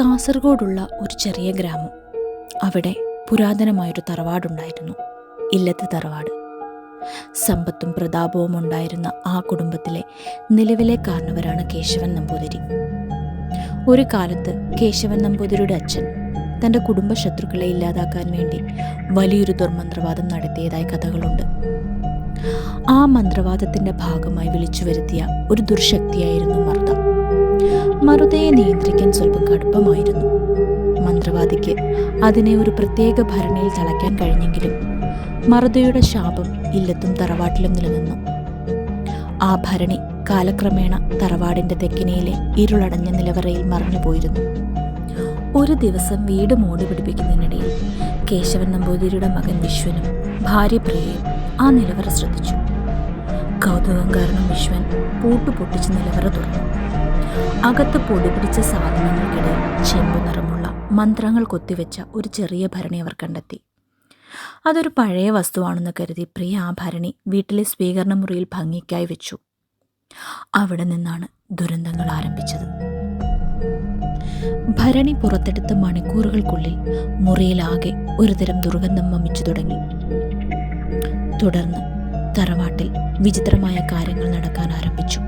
കാസർഗോഡുള്ള ഒരു ചെറിയ ഗ്രാമം. അവിടെ പുരാതനമായൊരു തറവാടുണ്ടായിരുന്നു. ഇല്ലത്തെ തറവാട്. സമ്പത്തും പ്രതാപവും ഉണ്ടായിരുന്ന ആ കുടുംബത്തിലെ നിലവിലെ കാരണവരാണ് കേശവൻ നമ്പൂതിരി. ഒരു കാലത്ത് കേശവൻ നമ്പൂതിരിയുടെ അച്ഛൻ തന്റെ കുടുംബ ശത്രുക്കളെ ഇല്ലാതാക്കാൻ വേണ്ടി വലിയൊരു ദുർമന്ത്രവാദം നടത്തിയതായി കഥകളുണ്ട്. ആ മന്ത്രവാദത്തിന്റെ ഭാഗമായി വിളിച്ചു വരുത്തിയ ഒരു ദുർശക്തിയായിരുന്നു മറുതയെ നിയന്ത്രിക്കാൻ സ്വല്പം കടുപ്പമായിരുന്നു. മന്ത്രവാദിക്ക് അതിനെ ഒരു പ്രത്യേക ഭരണയിൽ തളയ്ക്കാൻ കഴിഞ്ഞെങ്കിലും മറുതയുടെ ശാപം ഇല്ലത്തും തറവാട്ടിലും നിലനിന്നു. ആ ഭരണി കാലക്രമേണ തറവാടിന്റെ തെക്കിനയിലെ ഇരുളടഞ്ഞ നിലവറയിൽ മറഞ്ഞുപോയിരുന്നു. ഒരു ദിവസം വീട് മോടി പിടിപ്പിക്കുന്നതിനിടയിൽ കേശവൻ നമ്പൂതിരിയുടെ മകൻ വിശ്വനും ഭാര്യ പ്രിയയും ആ നിലവറ ശ്രദ്ധിച്ചു. കൗതുകം കാരണം വിശ്വൻ പൂട്ടുപൊട്ടിച്ച് നിലവറ തുറന്നു. അകത്ത് പൊടിപിടിച്ച സാധനങ്ങൾക്കിടെ ചെമ്പു നിറമുള്ള മന്ത്രങ്ങൾ കൊത്തിവെച്ച ഒരു ചെറിയ ഭരണി അവർ കണ്ടെത്തി. അതൊരു പഴയ വസ്തുവാണെന്ന് കരുതി പ്രിയ ആ ഭരണി വീട്ടിലെ സ്വീകരണ മുറിയിൽ ഭംഗിക്കായി വെച്ചു. അവിടെ നിന്നാണ് ദുരന്തങ്ങൾ ആരംഭിച്ചത്. ഭരണി പുറത്തെടുത്ത മണിക്കൂറുകൾക്കുള്ളിൽ മുറിയിലാകെ ഒരുതരം ദുർഗന്ധം വമിച്ചു തുടങ്ങി. തുടർന്ന് തറവാട്ടിൽ വിചിത്രമായ കാര്യങ്ങൾ നടക്കാൻ ആരംഭിച്ചു.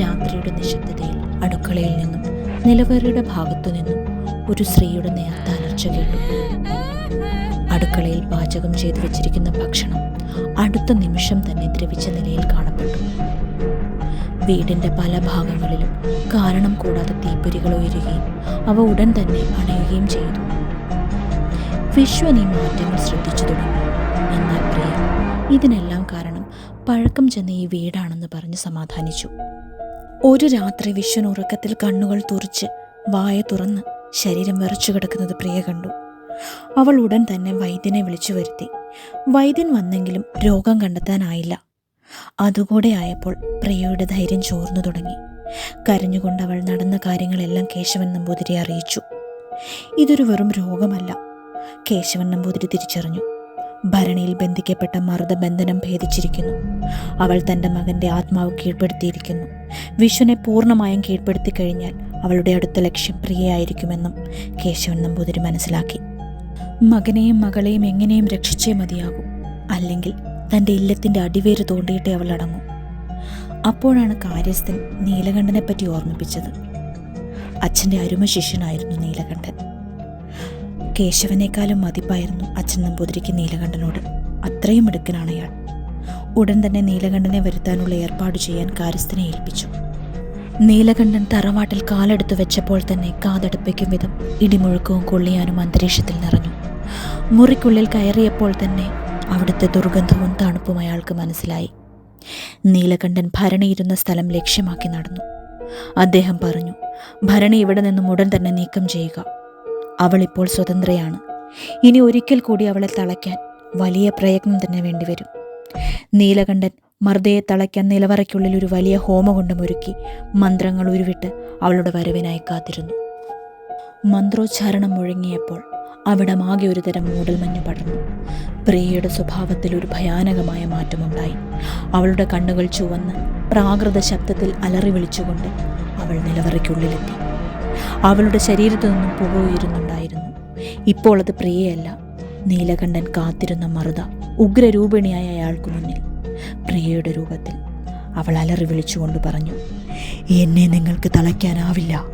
രാത്രിയുടെ നിശബ്ദതയിൽ അടുക്കളയിൽ നിന്നും നിലവറയുടെ ഭാഗത്തു നിന്നും ഒരു സ്ത്രീയുടെ നേർത്ത അലർച്ച കേട്ടു. അടുക്കളയിൽ പാചകം ചെയ്തു വെച്ചിരിക്കുന്ന ഭക്ഷണം അടുത്ത നിമിഷം തന്നെ ദ്രവിച്ച നിലയിൽ കാണപ്പെട്ടു. വീടിന്റെ പല ഭാഗങ്ങളിലും കാരണം കൂടാതെ തീപ്പൊരികൾ ഉയരുകയും അവ ഉടൻ തന്നെ അണയുകയും ചെയ്തു. വിശ്വൻ ഈ മാറ്റങ്ങൾ ശ്രദ്ധിച്ചു തുടങ്ങി. എന്നാൽ പ്രിയ ഇതിനെല്ലാം കാരണം പഴക്കം ചെന്ന ഈ വീടാണെന്ന് പറഞ്ഞ് സമാധാനിച്ചു. ഒരു രാത്രി വിശ്വൻ ഉറക്കത്തിൽ കണ്ണുകൾ തുറിച്ച് വായ തുറന്ന് ശരീരം വിറച്ചു കിടക്കുന്നത് പ്രിയ കണ്ടു. അവൾ ഉടൻ തന്നെ വൈദ്യനെ വിളിച്ചു വരുത്തി. വൈദ്യൻ വന്നെങ്കിലും രോഗം കണ്ടെത്താനായില്ല. അതുകൂടെ ആയപ്പോൾ പ്രിയയുടെ ധൈര്യം ചോർന്നു തുടങ്ങി. കരഞ്ഞുകൊണ്ട് അവൾ നടന്ന കാര്യങ്ങളെല്ലാം കേശവൻ നമ്പൂതിരി അറിയിച്ചു. ഇതൊരു വെറും രോഗമല്ല. കേശവൻ നമ്പൂതിരി തിരിച്ചറിഞ്ഞു. ഭരണിയിൽ ബന്ധിക്കപ്പെട്ട മർദ്ദബന്ധനം ഭേദിച്ചിരിക്കുന്നു. അവൾ തന്റെ മകന്റെ ആത്മാവ് കീഴ്പ്പെടുത്തിയിരിക്കുന്നു. വിശ്വനെ പൂർണമായും കീഴ്പ്പെടുത്തി കഴിഞ്ഞാൽ അവളുടെ അടുത്ത ലക്ഷ്യം പ്രിയയായിരിക്കുമെന്നും കേശവൻ നമ്പൂതിരി മനസ്സിലാക്കി. മകനെയും മകളെയും എങ്ങനെയും രക്ഷിച്ചേ മതിയാകൂ. അല്ലെങ്കിൽ തന്റെ ഇല്ലത്തിന്റെ അടിവേര് തോണ്ടിയിട്ടേ അവൾ അടങ്ങും. അപ്പോഴാണ് കാര്യസ്ഥൻ നീലകണ്ഠനെ പറ്റി ഓർമ്മിപ്പിച്ചത്. അച്ഛന്റെ അരുമ ശിഷ്യനായിരുന്നു നീലകണ്ഠൻ. കേശവനേക്കാളും മതിപ്പായിരുന്നു അച്ഛൻ നമ്പൂതിരിക്ക് നീലകണ്ഠനോട്. അത്രയും മിടുക്കനാണ് അയാൾ. ഉടൻ തന്നെ നീലകണ്ഠനെ വരുത്താനുള്ള ഏർപ്പാട് ചെയ്യാൻ കാര്യസ്ഥനെ ഏൽപ്പിച്ചു. നീലകണ്ഠൻ തറവാട്ടിൽ കാലെടുത്തു വെച്ചപ്പോൾ തന്നെ കാതടുപ്പിക്കും വിധം ഇടിമുഴക്കവും കൊള്ളിയാനും അന്തരീക്ഷത്തിൽ നിറഞ്ഞു. മുറിക്കുള്ളിൽ കയറിയപ്പോൾ തന്നെ അവിടുത്തെ ദുർഗന്ധവും തണുപ്പും അയാൾക്ക് മനസ്സിലായി. നീലകണ്ഠൻ ഭരണിയിരുന്ന സ്ഥലം ലക്ഷ്യമാക്കി നടന്നു. അദ്ദേഹം പറഞ്ഞു ഭരണി ഇവിടെ നിന്നും ഉടൻ തന്നെ നീക്കം ചെയ്യുക. അവൾ ഇപ്പോൾ സ്വതന്ത്രയാണ്. ഇനി ഒരിക്കൽ കൂടി അവളെ തളയ്ക്കാൻ വലിയ പ്രയത്നം തന്നെ വേണ്ടിവരും. നീലകണ്ഠൻ മർദ്ദയെ തളയ്ക്കാൻ നിലവറയ്ക്കുള്ളിൽ ഒരു വലിയ ഹോമകുണ്ടം ഒരുക്കി മന്ത്രങ്ങൾ ഉരുവിട്ട് അവളുടെ വരവിനായി കാത്തിരുന്നു. മന്ത്രോച്ചാരണം മുഴങ്ങിയപ്പോൾ അവിടമാകെ ഒരുതരം മൂടൽമഞ്ഞ് പടർന്നു. പ്രിയയുടെ സ്വഭാവത്തിൽ ഒരു ഭയാനകമായ മാറ്റമുണ്ടായി. അവളുടെ കണ്ണുകൾ ചുവന്ന് പ്രാകൃത ശബ്ദത്തിൽ അലറി വിളിച്ചുകൊണ്ട് അവൾ നിലവറയ്ക്കുള്ളിലെത്തി. അവളുടെ ശരീരത്തു നിന്നും പുക ഉയരുന്നുണ്ടായിരുന്നു ഇപ്പോൾ അത് പ്രിയയല്ല നീലകണ്ഠൻ കാത്തിരുന്ന മറുത. ഉഗ്രരൂപിണിയായ അയാൾക്ക് മുന്നിൽ പ്രിയയുടെ രൂപത്തിൽ അവൾ അലറി വിളിച്ചുകൊണ്ട് പറഞ്ഞു എന്നെ നിങ്ങൾക്ക് തളയ്ക്കാനാവില്ല.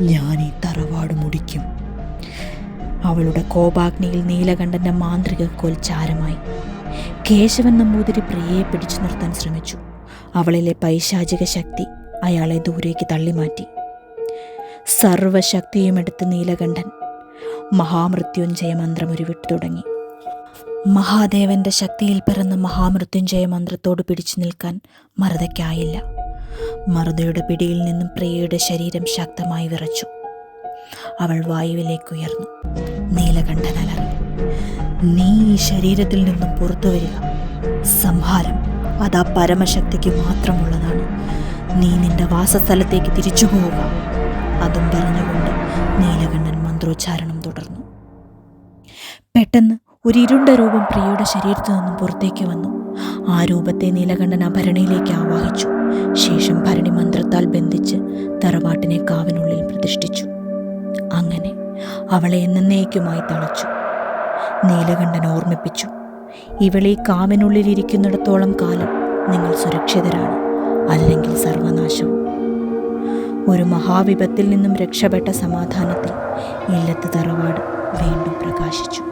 ഞാൻ ഈ തറവാട് മുടിക്കും. അവളുടെ കോപാഗ്നിയിൽ നീലകണ്ഠന്റെ മാന്ത്രിക കോൽ ചാരമായി. കേശവൻ നമ്പൂതിരി പ്രിയയെ പിടിച്ചു നിർത്താൻ ശ്രമിച്ചു. അവളിലെ പൈശാചിക ശക്തി അയാളെ ദൂരേക്ക് തള്ളിമാറ്റി. സർവശക്തിയുമെടുത്ത് നീലകണ്ഠൻ മഹാമൃത്യുഞ്ജയ മന്ത്രം ഉരുവിട്ടു തുടങ്ങി. മഹാദേവന്റെ ശക്തിയിൽ പിറന്ന മഹാമൃത്യുഞ്ജയ മന്ത്രത്തോട് പിടിച്ചു നിൽക്കാൻ മറുതയ്ക്കായില്ല. മറുതയുടെ പിടിയിൽ നിന്നും പ്രിയയുടെ ശരീരം ശക്തമായി വിറച്ചു. അവൾ വായുവിലേക്ക് ഉയർന്നു. നീ ഈ ശരീരത്തിൽ നിന്നും പുറത്തു വരിക. സംഹാരം അതാ പരമശക്തിക്ക് മാത്രമുള്ളതാണ്. നീ നിന്റെ വാസസ്ഥലത്തേക്ക് തിരിച്ചു പോവുക. അതും പറഞ്ഞുകൊണ്ട് നീലകണ്ഠൻ മന്ത്രോച്ചാരണം തുടർന്നു. പെട്ടെന്ന് ഒരു ഇരുണ്ട രൂപം പ്രിയയുടെ ശരീരത്തു നിന്നും പുറത്തേക്ക് വന്നു. ആ രൂപത്തെ നീലകണ്ഠൻ ഭരണിയിലേക്ക് ആവാഹിച്ചു. ശേഷം ഭരണി മന്ത്രത്താൽ ബന്ധിച്ച് തറവാട്ടിനെ കാവിനുള്ളിൽ പ്രതിഷ്ഠിച്ചു. അങ്ങനെ അവളെ എന്നേക്കുമായി തളച്ചു. നീലകണ്ഠൻ ഓർമ്മിപ്പിച്ചു ഇവളെ കാവിനുള്ളിൽ ഇരിക്കുന്നിടത്തോളം കാലം നിങ്ങൾ സുരക്ഷിതരാണ് അല്ലെങ്കിൽ സർവനാശം. ഒരു മഹാവിപത്തിൽ നിന്നും രക്ഷപ്പെട്ട സമാധാനത്തിൽ ഇല്ലത്ത് തറവാട് വീണ്ടും പ്രകാശിച്ചു.